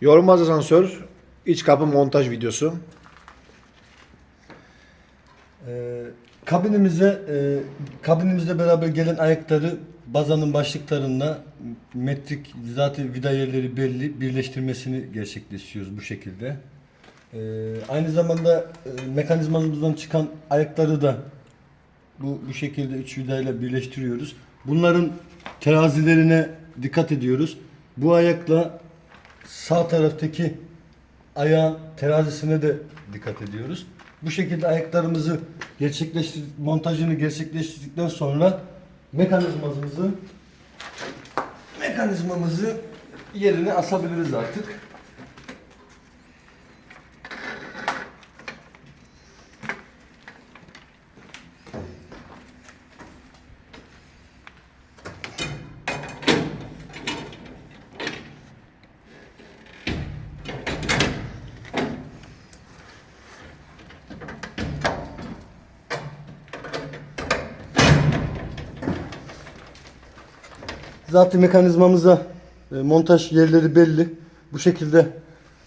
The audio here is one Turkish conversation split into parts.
Yorulmaz asansör iç kapı montaj videosu. Ee, kabinimize e, kabinimizle beraber gelen ayakları bazanın başlıklarına metrik zaten vida yerleri belli birleştirmesini gerçekleştiriyoruz bu şekilde. Ee, aynı zamanda e, mekanizmamızdan çıkan ayakları da bu bu şekilde üç vidayla birleştiriyoruz. Bunların terazilerine dikkat ediyoruz. Bu ayakla sağ taraftaki ayağın terazisine de dikkat ediyoruz. Bu şekilde ayaklarımızı gerçekleştir montajını gerçekleştirdikten sonra mekanizmamızı mekanizmamızı yerine asabiliriz artık. Zaten mekanizmamıza e, montaj yerleri belli. Bu şekilde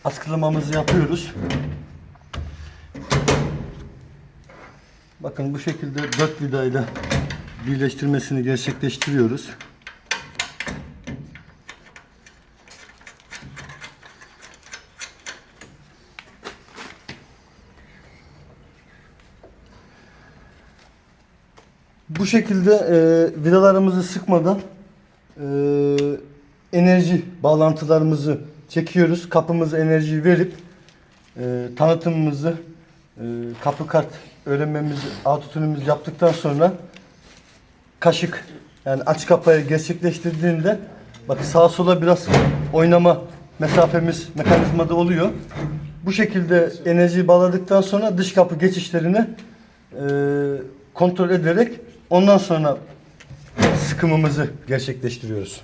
askılamamızı yapıyoruz. Bakın bu şekilde dört vidayla birleştirmesini gerçekleştiriyoruz. Bu şekilde e, vidalarımızı sıkmadan enerji bağlantılarımızı çekiyoruz. Kapımıza enerjiyi verip e, tanıtımımızı e, kapı kart öğrenmemizi, autotune'umuzu yaptıktan sonra kaşık yani aç kapayı gerçekleştirdiğinde bak sağa sola biraz oynama mesafemiz mekanizmada oluyor. Bu şekilde enerjiyi bağladıktan sonra dış kapı geçişlerini e, kontrol ederek ondan sonra sıkımımızı gerçekleştiriyoruz.